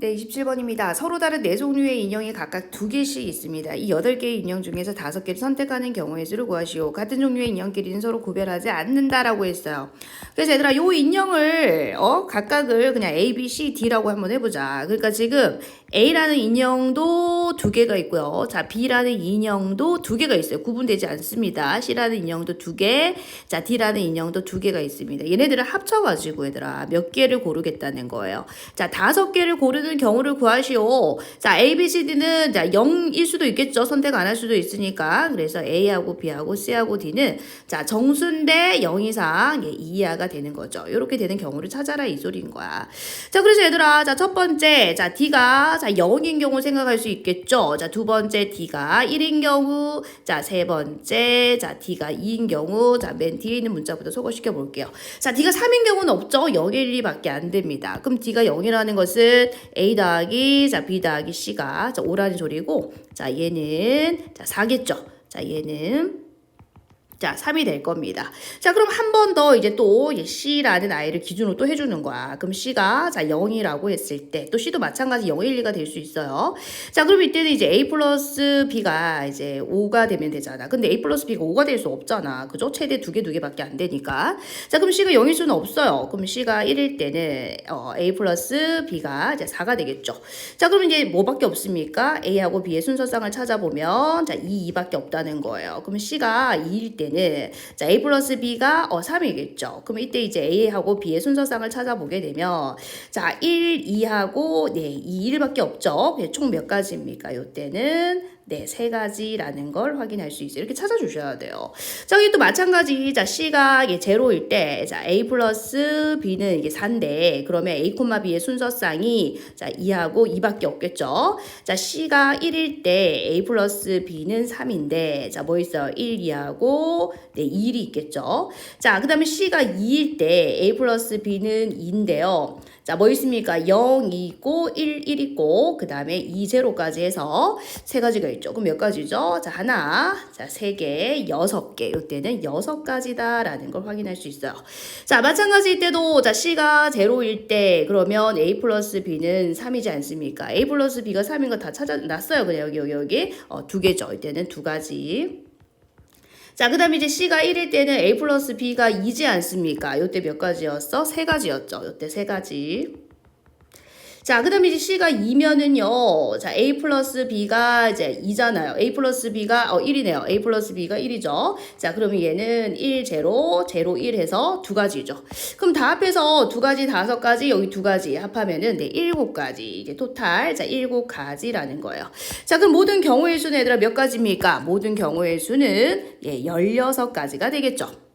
네, 27번입니다. 서로 다른 네 종류의 인형이 각각 두 개씩 있습니다. 이 여덟 개의 인형 중에서 다섯 개를 선택하는 경우의 수를 구하시오. 같은 종류의 인형끼리는 서로 구별하지 않는다라고 했어요. 그래서 얘들아, 요 인형을 어 각각을 그냥 A, B, C, D라고 한번 해보자. 그러니까 지금 A라는 인형도 두 개가 있고요. 자, B라는 인형도 두 개가 있어요. 구분되지 않습니다. C라는 인형도 두 개, 자, D라는 인형도 두 개가 있습니다. 얘네들을 합쳐가지고 얘들아 몇 개를 고르겠다는 거예요. 자, 다섯 개를 고르는 경우를 구하시오. 자, A, B, C, D는 자 0일 수도 있겠죠. 선택 안 할 수도 있으니까. 그래서 A하고 B하고 C하고 D는 자 정수인데 0 이상 예, 이하가 되는 거죠. 이렇게 되는 경우를 찾아라 이 소리인 거야. 자, 그래서 얘들아, 자 첫 번째, 자 D가 자 0인 경우 생각할 수 있겠죠. 자 두 번째 D가 1인 경우, 자 세 번째, 자 D가 2인 경우, 자 맨 뒤에 있는 문자부터 소거시켜 볼게요. 자 D가 3인 경우는 없죠. 0, 1, 2밖에 안 됩니다. 그럼 D가 0이라는 것은 A 더하기 자 B 더하기 C가 자 5라는 소리고, 자 얘는 자 4겠죠. 자 얘는 자, 3이 될 겁니다. 자, 그럼 한 번 더 이제 또 C라는 아이를 기준으로 또 해주는 거야. 그럼 C가 자 0이라고 했을 때 또 C도 마찬가지 0, 1, 2가 될 수 있어요. 자, 그럼 이때는 이제 A 플러스 B가 이제 5가 되면 되잖아. 근데 A 플러스 B가 5가 될 수 없잖아. 그죠? 최대 두 개, 두 개밖에 안 되니까. 자, 그럼 C가 0일 수는 없어요. 그럼 C가 1일 때는 어, A 플러스 B가 이제 4가 되겠죠. 자, 그럼 이제 뭐밖에 없습니까? A하고 B의 순서상을 찾아보면 자, 2, 2밖에 없다는 거예요. 그럼 C가 2일 때는 자, A 플러스 B가 어, 3이겠죠. 그럼 이때 이제 A하고 B의 순서상을 찾아보게 되면 자, 1, 2하고 네, 2, 1밖에 없죠. 총 몇 가지입니까? 요때는 네, 세 가지라는 걸 확인할 수 있어요. 이렇게 찾아주셔야 돼요. 자, 여기 또 마찬가지. 자, C가 이게 제로일 때, 자, A 플러스 B는 이게 4인데, 그러면 A, B의 순서쌍이, 자, 2하고 2밖에 없겠죠. 자, C가 1일 때, A 플러스 B는 3인데, 자, 뭐 있어요? 1, 2하고, 네, 2일이 있겠죠. 자, 그 다음에 C가 2일 때, A 플러스 B는 2인데요. 자, 뭐 있습니까? 0, 2 있고, 1, 1 있고, 그 다음에 2, 0까지 해서 세 가지가 있죠. 그럼 몇 가지죠? 자, 하나, 자, 세 개, 여섯 개. 이때는 여섯 가지다라는 걸 확인할 수 있어요. 자, 마찬가지 이때도, 자, C가 0일 때, 그러면 A 플러스 B는 3이지 않습니까? A 플러스 B가 3인 거 다 찾아놨어요. 그냥 여기, 여기, 여기. 어, 두 개죠. 이때는 두 가지. 자, 그 다음에 이제 C가 1일 때는 A 플러스 B가 2지 않습니까? 요때 몇 가지였어? 세 가지였죠. 요때 세 가지. 자, 그 다음에 이제 C가 2면은요, 자, A 플러스 B가 이제 2잖아요. A 플러스 B가, 어, 1이네요. A 플러스 B가 1이죠. 자, 그러면 얘는 1, 0, 0, 1 해서 두 가지죠. 그럼 다 합해서 두 가지, 다섯 가지, 여기 두 가지 합하면은, 네, 일곱 가지. 이게 토탈, 자, 일곱 가지라는 거예요. 자, 그럼 모든 경우의 수는 얘들아 몇 가지입니까? 모든 경우의 수는, 예, 16가지가 되겠죠.